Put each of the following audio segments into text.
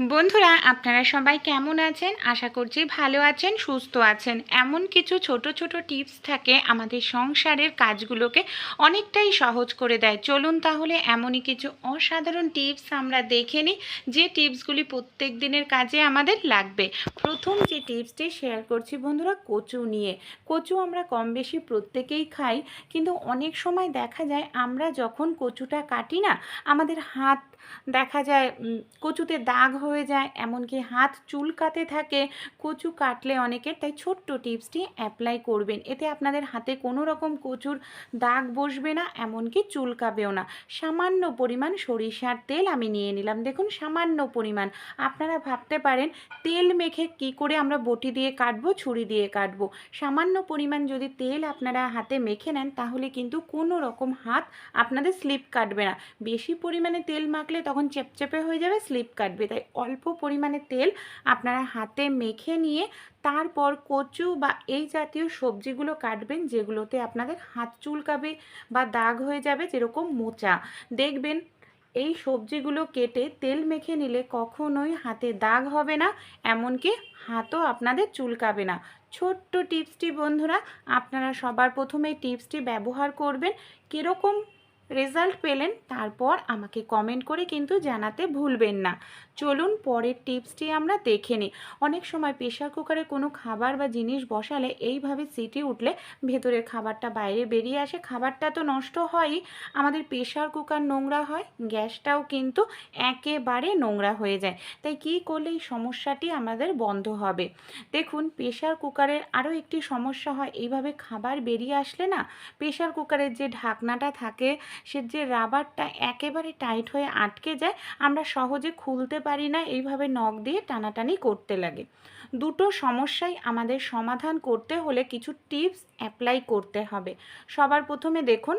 বন্ধুরা, আপনারা সবাই কেমন আছেন? আশা করছি ভালো আছেন, সুস্থ আছেন। এমন কিছু ছোট ছোট টিপস থাকে আমাদের সংসারের কাজগুলোকে অনেকটাই সহজ করে দেয়। চলুন তাহলে এমনই কিছু অসাধারণ টিপস আমরা দেখে নিই, যে টিপসগুলি প্রত্যেক দিনের কাজে আমাদের লাগবে। প্রথম যে টিপসটি শেয়ার করছি বন্ধুরা, কচু নিয়ে। কচু আমরা কম বেশি প্রত্যেকেই খাই, কিন্তু অনেক সময় দেখা যায় আমরা যখন কচুটা কাটি না, আমাদের হাত দেখা যায় কচুতে দাগ হয়ে যায়। এমনকি হাত চুলকাতে থাকে, কচু কাটলে অনেকের, তাই ছোট্ট টিপসটি অ্যাপ্লাই করবেন। এতে আপনাদের হাতে কোনো রকম কচুর দাগ বসবে না, এমনকি চুলকাবেও না। সামান্য পরিমাণ সরিষার তেল আমি নিয়ে নিলাম। দেখুন, সামান্য পরিমাণ। আপনারা ভাবতে পারেন, তেল মেখে কি করে আমরা বটি দিয়ে কাটবো, ছুরি দিয়ে কাটবো? সামান্য পরিমাণ যদি তেল আপনারা হাতে মেখে নেন, তাহলে কিন্তু কোনো রকম হাত আপনাদের স্লিপ কাটবে না। বেশি পরিমাণে তেল মাখলে তখন চেপচেপে হয়ে যাবে, স্লিপ কাটবে। তাই অল্প পরিমাণে তেল আপনারা হাতে মেখে নিয়ে তারপর কচু বা এই জাতীয় সবজিগুলো কাটবেন, যেগুলোতে আপনাদের হাত চুলকাবে বা দাগ হয়ে যাবে, যেরকম মোচা। দেখবেন এই সবজিগুলো কেটে তেল মেখে নিলে কখনোই হাতে দাগ হবে না, এমনকি হাতও আপনাদের চুলকাবে না। ছোট্ট টিপসটি বন্ধুরা, আপনারা সবার প্রথমে টিপসটি ব্যবহার করবেন। কীরকম রেজাল্ট পেলেন, তারপর আমাকে কমেন্ট করে কিন্তু জানাতে ভুলবেন না। চলুন পরের টিপসটি আমরা দেখে নিই। অনেক সময় প্রেশার কুকারে কোনো খাবার বা জিনিস বসালে এইভাবে সিটি উঠলে ভেতরের খাবারটা বাইরে বেরিয়ে আসে, খাবারটা তো নষ্ট হয়ই। আমাদের প্রেশার কুকার নোংরা হয়, গ্যাসটাও কিন্তু একেবারে নোংরা হয়ে যায়। তাই কী করলে এই সমস্যাটি আমাদের বন্ধ হবে? দেখুন প্রেশার কুকারের আরও একটি সমস্যা হয়, এইভাবে খাবার বেরিয়ে আসলে না প্রেশার কুকারের যে ঢাকনাটা থাকে সে যে রাবারটা একেবারে টাইট হয়ে আটকে যায়, আমরা সহজে খুলতে পারি না, এইভাবে নখ দিয়ে টানাটানি করতে লাগে। দুটো সমস্যাই আমাদের সমাধান করতে হলে কিছু টিপস অ্যাপ্লাই করতে হবে। সবার প্রথমে দেখুন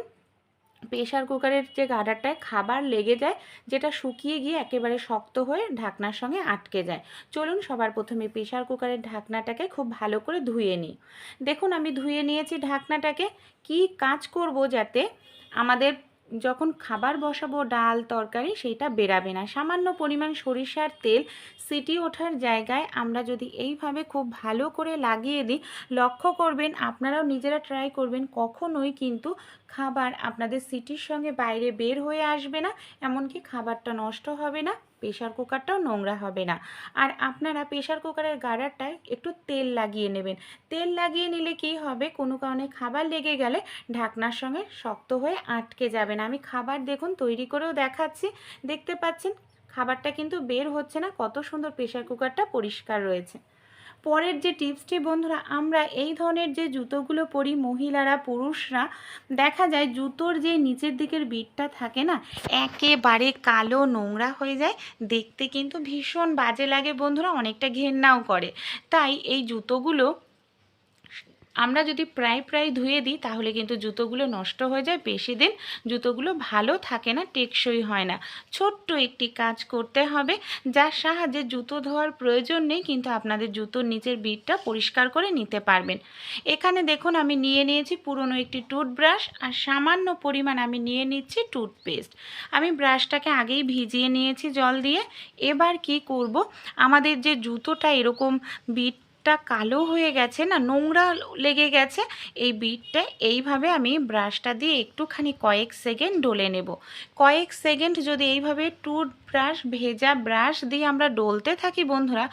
প্রেশার কুকারের যে গাডারটায় খাবার লেগে যায়, যেটা শুকিয়ে গিয়ে একেবারে শক্ত হয়ে ঢাকনার সঙ্গে আটকে যায়। চলুন সবার প্রথমে প্রেশার কুকারের ঢাকনাটাকে খুব ভালো করে ধুয়ে নিই। দেখুন, আমি ধুয়ে নিয়েছি ঢাকনাটাকে। কি কাজ করব যাতে আমাদের যখন খাবার বসাবো, ডাল, তরকারি, সেইটা বেরাবে না। সামান্য পরিমাণ সরিষার তেল সিটি ওঠার জায়গায় আমরা যদি এইভাবে খুব ভালো করে লাগিয়ে দিই, লক্ষ্য করবেন আপনারাও নিজেরা ট্রাই করবেন, কখনোই কিন্তু খাবার আপনাদের সিটির সঙ্গে বাইরে বের হয়ে আসবে না, এমনকি খাবারটা নষ্ট হবে না প্রেশার কুকারটাও নোংরা হবে না। আর আপনারা প্রেশার কুকারের গাড়ারটায় একটু তেল লাগিয়ে নেবেন। তেল লাগিয়ে নিলে কি হবে? কোনো কারণে খাবার লেগে গেলে ঢাকনার সঙ্গে শক্ত হয়ে আটকে যাবে না। আমি খাবার দেখুন তৈরি করেও দেখাচ্ছি। দেখতে পাচ্ছেন? খাবারটা কিন্তু বের হচ্ছে না। কত সুন্দর প্রেশার কুকারটা পরিষ্কার রয়েছে। পরের যে টিপসটি বন্ধুরা, আমরা এই ধরনের যে জুতোগুলো পরি মহিলারা, পুরুষরা, দেখা যায় জুতোর যে নিচের দিকের বিটটা থাকে না, একেবারে কালো নোংরা হয়ে যায়। দেখতে কিন্তু ভীষণ বাজে লাগে বন্ধুরা, অনেকটা ঘেন্নাও করে। তাই এই জুতোগুলো আমরা যদি প্রায় প্রায় ধুয়ে দিই, তাহলে কিন্তু জুতোগুলো নষ্ট হয়ে যায়। বেশি দিন জুতোগুলো ভালো থাকে না, টেকসই হয় না। ছোট্ট একটি কাজ করতে হবে, যার সাহায্যে জুতো ধোয়ার প্রয়োজন নেই, কিন্তু আপনাদের জুতোর নিচের বিটটা পরিষ্কার করে নিতে পারবেন। এখানে দেখুন, আমি নিয়ে নিয়েছি পুরনো একটি টুথব্রাশ, আর সামান্য পরিমাণ আমি নিয়ে নিচ্ছি টুথপেস্ট। আমি ব্রাশটাকে আগেই ভিজিয়ে নিয়েছি জল দিয়ে। এবার কি করব? আমাদের যে জুতোটা এরকম বিট বিটটা কালো হয়ে গেছে না, নোংরা লেগে গেছে, এই বিটটা এইভাবে আমি ব্রাশটা দিয়ে একটুখানি কয়েক সেকেন্ড ডলে নেব। কয়েক সেকেন্ড যদি এইভাবে টুথব্রাশ ভেজা ব্রাশ দিয়ে আমরা ডলতে থাকি বন্ধুরা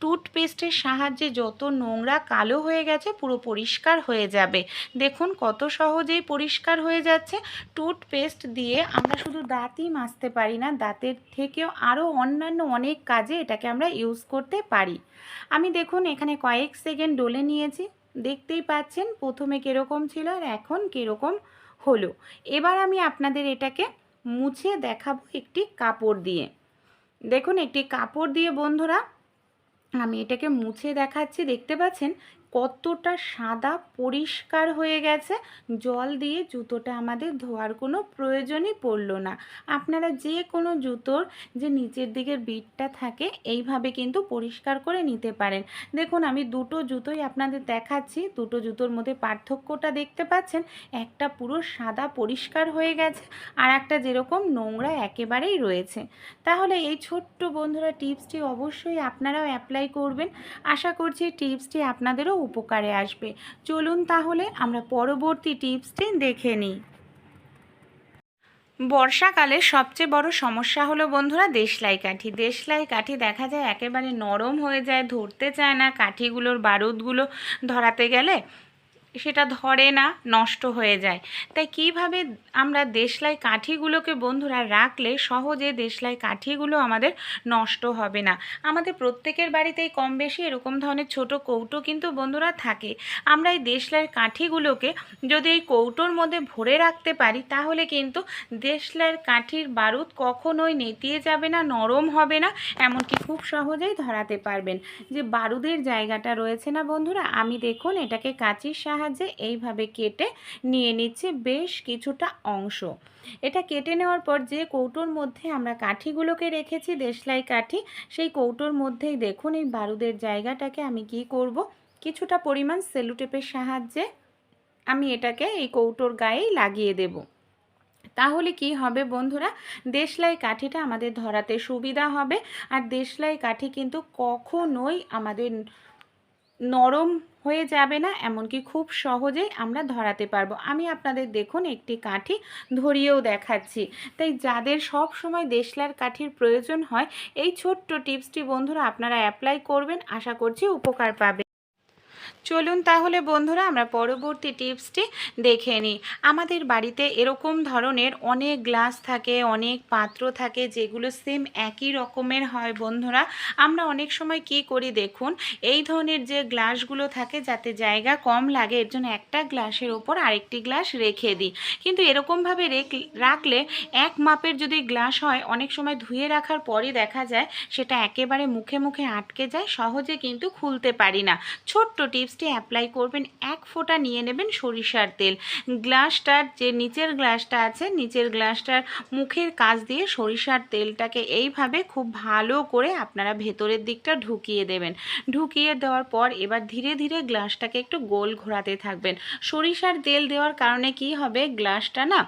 টুথপেস্টের সাহায্যে যত নোংরা কালো হয়ে গেছে, পুরো পরিষ্কার হয়ে যাবে। দেখুন কত সহজেই পরিষ্কার হয়ে যাচ্ছে। টুথপেস্ট দিয়ে আমরা শুধু দাঁতই মাজতে পারি না, দাঁতের থেকেও আরও অন্যান্য অনেক কাজে এটাকে আমরা ইউজ করতে পারি। আমি দেখুন এখানে কয়েক সেকেন্ড ডলে নিয়েছি। দেখতেই পাচ্ছেন প্রথমে কীরকম ছিল আর এখন কীরকম হলো। এবার আমি আপনাদের এটাকে মুছে দেখাবো একটি কাপড় দিয়ে। দেখুন একটি কাপড় দিয়ে বন্ধুরা আমি এটাকে মুছে দেখাচ্ছি দেখতে পাচ্ছেন? কতটা সাদা পরিষ্কার হয়ে গেছে, জল দিয়ে জুতোটা আমাদের ধোয়ার কোনো প্রয়োজনই পড়ল না। আপনারা যে কোনো জুতোর যে নিচের দিকের বিটটা থাকে, এইভাবে কিন্তু পরিষ্কার করে নিতে পারেন। দেখুন, আমি দুটো জুতোই আপনাদের দেখাচ্ছি। দুটো জুতোর মধ্যে পার্থক্যটা দেখতে পাচ্ছেন, একটা পুরো সাদা পরিষ্কার হয়ে গেছে, আর একটা যেরকম নোংরা একেবারেই রয়েছে। তাহলে এই ছোট্ট বন্ধুরা টিপসটি অবশ্যই আপনারাও অ্যাপ্লাই করবেন। আশা করছি টিপসটি আপনাদেরও উপকারে আসবে। চলুন তাহলে আমরা পরবর্তী টিপসটি দেখে নিই। বর্ষাকালে সবচেয়ে বড় সমস্যা হলো বন্ধুরা দেশলাই কাঠি। দেশলাই কাঠি দেখা যায় একেবারে নরম হয়ে যায়, ধরতে চায় না। কাঠিগুলোর বারুদগুলো ধরাতে গেলে সেটা ধরে না, নষ্ট হয়ে যায়। তাই কীভাবে আমরা দেশলাই কাঠিগুলোকে বন্ধুরা রাখলে সহজে দেশলাই কাঠিগুলো আমাদের নষ্ট হবে না? আমাদের প্রত্যেকের বাড়িতেই কম বেশি এরকম ধরনের ছোট কৌটো কিন্তু বন্ধুরা থাকে। আমরা এই দেশলাই কাঠিগুলোকে যদি এই কৌটোর মধ্যে ভরে রাখতে পারি, তাহলে কিন্তু দেশলাইয়ের কাঠির বারুদ কখনোই নেতিয়ে যাবে না, নরম হবে না, এমনকি খুব সহজেই ধরাতে পারবেন। যে বারুদের জায়গাটা রয়েছে না বন্ধুরা, আমি দেখুন এটাকে কাঁচির সাহায্যে এইভাবে কেটে নিয়ে নিচ্ছি বেশ কিছুটা অংশ। এটা কেটে নেওয়ার পর যে কৌটোর মধ্যে আমরা কাঠিগুলোকে রেখেছি, দেশলাই কাঠি, সেই কৌটোর মধ্যেই দেখুন এই বারুদের জায়গাটাকে আমি কি করব। কিছুটা পরিমাণ সেলুটেপের সাহায্যে আমি এটাকে এই কৌটোর গায়েই লাগিয়ে দেব। তাহলে কি হবে বন্ধুরা? দেশলাই কাঠিটা আমাদের ধরাতে সুবিধা হবে। আর দেশলাই কাঠি কিন্তু কখনোই আমাদের নরম হয়ে যাবে না, এমনকি খুব সহজেই আমরা ধরাতে পারব। আমি আপনাদের দেখুন একটি কাঠি ধরিয়েও দেখাচ্ছি। তাই যাদের সব সময় দেশলার কাঠির প্রয়োজন হয়, এই ছোট্ট টিপসটি বন্ধুরা আপনারা অ্যাপ্লাই করবেন। আশা করছি উপকার পাবে চলুন তাহলে বন্ধুরা আমরা পরবর্তী টিপসটি দেখে নিই। আমাদের বাড়িতে এরকম ধরনের অনেক গ্লাস থাকে, অনেক পাত্র থাকে যেগুলো সেম একই রকমের হয় বন্ধুরা। আমরা অনেক সময় কি করি দেখুন, এই ধরনের যে গ্লাসগুলো থাকে যাতে জায়গা কম লাগে, এর জন্য একটা গ্লাসের ওপর আরেকটি গ্লাস রেখে দিই। কিন্তু এরকমভাবে রাখলে এক মাপের যদি গ্লাস হয়, অনেক সময় ধুয়ে রাখার পরই দেখা যায় সেটা একেবারে মুখে মুখে আটকে যায়, সহজে কিন্তু খুলতে পারি না। ছোট্ট টিপস টিপসটি অ্যাপ্লাই করবেন, এক ফোঁটা নিয়ে নেবেন সরিষার তেল। গ্লাসটার যে নিচের গ্লাসটা আছে, নিচের গ্লাসটার মুখের কাজ দিয়ে সরিষার তেলটাকে এইভাবে খুব ভালো করে আপনারা ভেতরের দিকটা ঢুকিয়ে দেবেন। ঢুকিয়ে দেওয়ার পর এবার ধীরে ধীরে গ্লাসটাকে একটু গোল ঘোরাতে থাকবেন। সরিষার তেল দেওয়ার কারণে কি হবে? গ্লাসটা না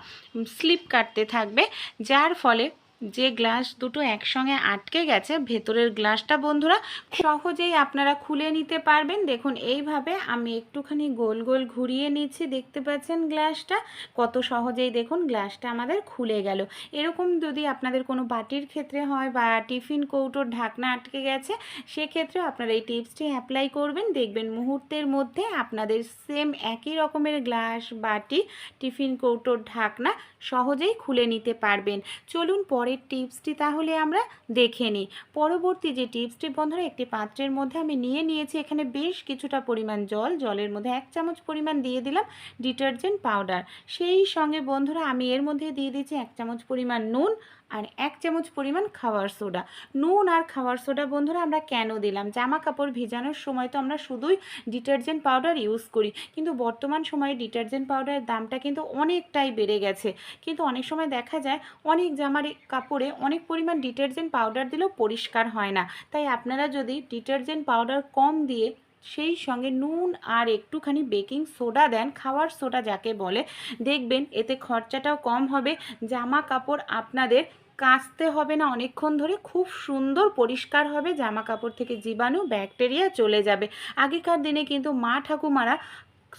স্লিপ কাটতে থাকবে, যার ফলে যে গ্লাস দুটো একসঙ্গে আটকে গেছে, ভেতরের গ্লাসটা বন্ধুরা সহজেই আপনারা খুলে নিতে পারবেন। দেখুন, এইভাবে আমি একটুখানি গোল গোল ঘুরিয়ে নিচ্ছি, দেখতে পাচ্ছেন গ্লাসটা? কত সহজেই দেখুন গ্লাসটা আমাদের খুলে গেল। এরকম যদি আপনাদের কোনো বাটির ক্ষেত্রে হয় বা টিফিন কৌটোর ঢাকনা আটকে গেছে, সেক্ষেত্রেও আপনারা এই টিপসটি অ্যাপ্লাই করবেন। দেখবেন মুহূর্তের মধ্যে আপনাদের সেম একই রকমের গ্লাস, বাটি, টিফিন কৌটোর ঢাকনা সহজেই খুলে নিতে পারবেন। চলুন পরে পরের টিপসটি তাহলে আমরা দেখে নিই। পরবর্তী যে টিপসটি বন্ধুরা, একটি পাত্রের মধ্যে আমি নিয়ে নিয়েছি। এখানে বেশ কিছুটা পরিমাণ জল, জলের মধ্যে এক চামচ পরিমাণ দিয়ে দিলাম ডিটারজেন্ট পাউডার। সেই সঙ্গে বন্ধুরা, আমি এর মধ্যে দিয়ে দিয়েছি এক চামচ পরিমাণ নুন আর এক চামচ পরিমাণ খাওয়ার সোডা। নুন আর খাওয়ার সোডা বন্ধুরা, আমরা কেন দিলাম? জামা কাপড় ভিজানোর সময় তো আমরা শুধুই ডিটারজেন্ট পাউডার ইউজ করি, কিন্তু বর্তমান সময়ে ডিটারজেন্ট পাউডারের দামটা কিন্তু অনেকটাই বেড়ে গেছে। কিন্তু অনেক সময় দেখা যায়, অনেক জামার কাপড়ে অনেক পরিমাণ ডিটারজেন্ট পাউডার দিলেও পরিষ্কার হয় না। তাই আপনারা যদি ডিটারজেন্ট পাউডার কম দিয়ে সেই সঙ্গে নুন আর একটুখানি বেকিং সোডা দেন, খাওয়ার সোডা যাকে বলে, দেখবেন এতে খরচাটাও কম হবে। জামা কাপড় আপনাদের কাচতে হবে না, অনেকক্ষণ ধরে খুব সুন্দর পরিষ্কার হবে জামা কাপড় থেকে জীবাণু, ব্যাকটেরিয়া চলে যাবে। আগেকার দিনে কিন্তু মা ঠাকুমারা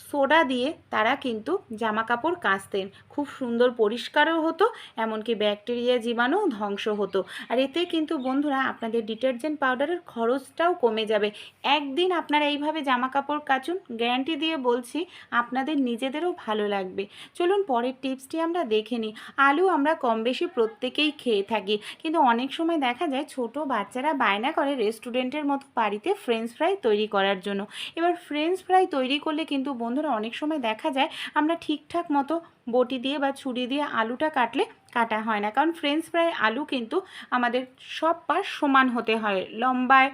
সোডা দিয়ে তারা কিন্তু জামা কাপড় কাচতেন। খুব সুন্দর পরিষ্কারও হতো, এমনকি ব্যাকটেরিয়া জীবাণু ধ্বংস হতো। আর এতে কিন্তু বন্ধুরা আপনাদের ডিটারজেন্ট পাউডারের খরচটাও কমে যাবে। একদিন আপনারা এইভাবে জামা কাপড় কাচুন, গ্যারান্টি দিয়ে বলছি আপনাদের নিজেদেরও ভালো লাগবে। চলুন পরের টিপসটি আমরা দেখে নিই। আলু আমরা কম বেশি প্রত্যেকেই খেয়ে থাকি, কিন্তু অনেক সময় দেখা যায় ছোট বাচ্চারা বায়না করে রেস্টুরেন্টের মতো বাড়িতে ফ্রেঞ্চ ফ্রাই তৈরি করার জন্য। এবার ফ্রেঞ্চ ফ্রাই তৈরি করলে কিন্তু বন্ধুরা অনেক সময় দেখা যায় আমরা ঠিকঠাক মতো বটি দিয়ে বা ছুরি দিয়ে আলুটা কাটলে কাটা হয় না। কারণ ফ্রেঞ্চ ফ্রাই আলু কিন্তু আমাদের সব পাশ সমান হতে হয়। লম্বায়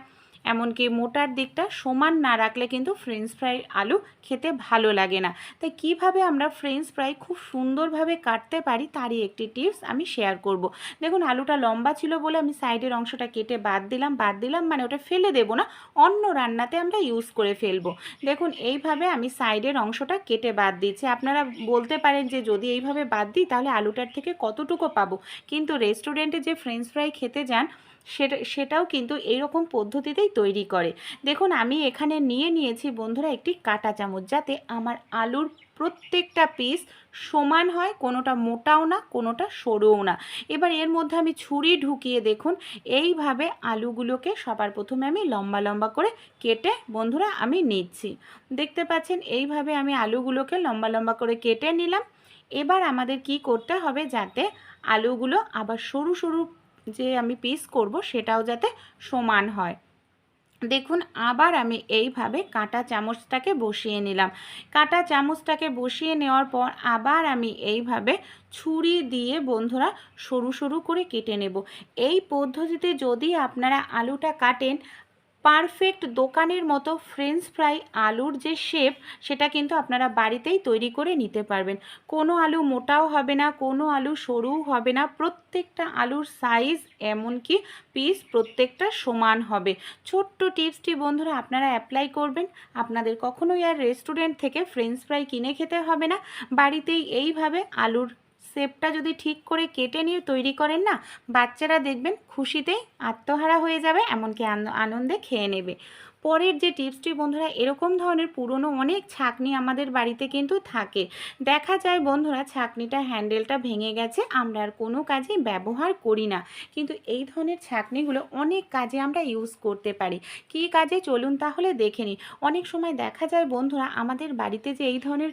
এমনকি মোটার দিকটা সমান না রাখলে কিন্তু ফ্রেঞ্চ ফ্রাই আলু খেতে ভালো লাগে না। তাই কীভাবে আমরা ফ্রেঞ্চ ফ্রাই খুব সুন্দরভাবে কাটতে পারি তারই একটি টিপস আমি শেয়ার করব। দেখুন, আলুটা লম্বা ছিল বলে আমি সাইডের অংশটা কেটে বাদ দিলাম বাদ দিলাম মানে ওটা ফেলে দেবো না, অন্য রান্নাতে আমরা ইউজ করে ফেলব। দেখুন, এইভাবে আমি সাইডের অংশটা কেটে বাদ দিচ্ছি। আপনারা বলতে পারেন যে যদি এইভাবে বাদ দিই তাহলে আলুটার থেকে কতটুকু পাবো? কিন্তু রেস্টুরেন্টে যে ফ্রেঞ্চ ফ্রাই খেতে যান সেটা, সেটাও কিন্তু এইরকম পদ্ধতিতেই তৈরি করে। দেখুন, আমি এখানে নিয়ে নিয়েছি বন্ধুরা একটি কাঁটা চামচ যাতে আমার আলুর প্রত্যেকটা পিস সমান হয়, কোনোটা মোটাও না, কোনোটা সরুও না। এবার এর মধ্যে আমি ছুরি ঢুকিয়ে দেখুন, এইভাবে আলুগুলোকে সবার প্রথমে আমি লম্বা লম্বা করে কেটে বন্ধুরা আমি নিচ্ছি। দেখতে পাচ্ছেন, এইভাবে আমি আলুগুলোকে লম্বা লম্বা করে কেটে নিলাম। এবার আমাদের কি করতে হবে যাতে আলুগুলো আবার সরু সরু যে আমি পিস করব সেটাও যাতে সমান হয়। দেখুন, আবার আমি এইভাবে কাঁটা চামচটাকে বসিয়ে নিলাম। কাঁটা চামচটাকে বসিয়ে নেওয়ার পর আবার আমি এইভাবে ছুরি দিয়ে বন্ধুরা সরু সরু করে কেটে নেব। এই পদ্ধতিতে যদি আপনারা আলুটা কাটেন পারফেক্ট দোকানের মতো ফ্রেঞ্চ ফ্রাই আলুর যে শেপ সেটা কিন্তু আপনারা বাড়িতেই তৈরি করে নিতে পারবেন। কোনো আলু মোটাও হবে না, কোনো আলু সরুও হবে না, প্রত্যেকটা আলুর সাইজ এমনকি পিস প্রত্যেকটা সমান হবে। ছোট্ট টিপসটি বন্ধুরা আপনারা অ্যাপ্লাই করবেন। আপনাদের কখনোই আর রেস্টুরেন্ট থেকে ফ্রেঞ্চ ফ্রাই কিনে খেতে হবে না। বাড়িতেই এইভাবে আলুর শেপটা যদি ঠিক করে কেটে নিয়ে তৈরি করেন না, বাচ্চারা দেখবেন খুশিতেই আত্মহারা হয়ে যাবে, এমনকি আনন্দে খেয়ে নেবে। পরের যে টিপসটি, বন্ধুরা, এরকম ধরনের পুরনো অনেক ছাকনি আমাদের বাড়িতে কিন্তু থাকে। দেখা যায়, বন্ধুরা, ছাকনিটা, হ্যান্ডেলটা ভেঙে গেছে, আমরা আর কোনো কাজে ব্যবহার করি না। কিন্তু এই ধরনের ছাকনিগুলো অনেক কাজে আমরা ইউজ করতে পারি। কি কাজে? চলুন তাহলে দেখে নিই। অনেক সময় দেখা যায়, বন্ধুরা, আমাদের বাড়িতে যে এই ধরনের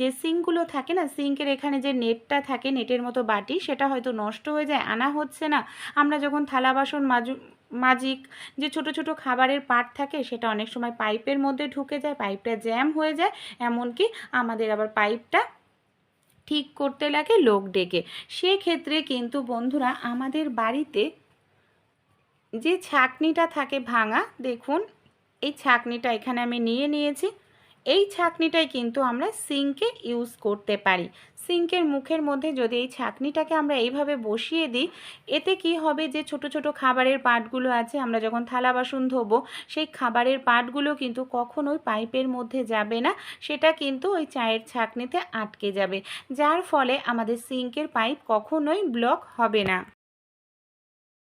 যে সিঙ্কগুলো থাকে না, সিঙ্কের এখানে যে নেটটা থাকে, নেটের মতো বাটি, সেটা হয়তো নষ্ট হয়ে যায়, আনা হচ্ছে না। আমরা যখন থালা বাসন মাজু মাজিক যে ছোট ছোট খাবারের পার্ট থাকে সেটা অনেক সময় পাইপের মধ্যে ঢুকে যায়, পাইপটা জ্যাম হয়ে যায়, এমনকি আমাদের আবার পাইপটা ঠিক করতে লাগে লোক ডেকে। সেক্ষেত্রে কিন্তু বন্ধুরা আমাদের বাড়িতে যে ছাকনিটা থাকে ভাঙা, দেখুন, এই ছাকনিটা এখানে আমি নিয়ে নিয়েছি। এই ছাকনিটাই কিন্তু আমরা সিঙ্কে ইউজ করতে পারি। সিঙ্কের মুখের মধ্যে যদি এই ছাকনিটাকে আমরা এইভাবে বসিয়ে দিই, এতে কি হবে যে ছোট ছোট খাবারের পাটগুলো আছে, আমরা যখন থালা বাসন ধোবো, সেই খাবারের পাটগুলো কিন্তু কখনোই পাইপের মধ্যে যাবে না, সেটা কিন্তু ওই চায়ের ছাকনিতে আটকে যাবে। যার ফলে আমাদের সিঙ্কের পাইপ কখনোই ব্লক হবে না।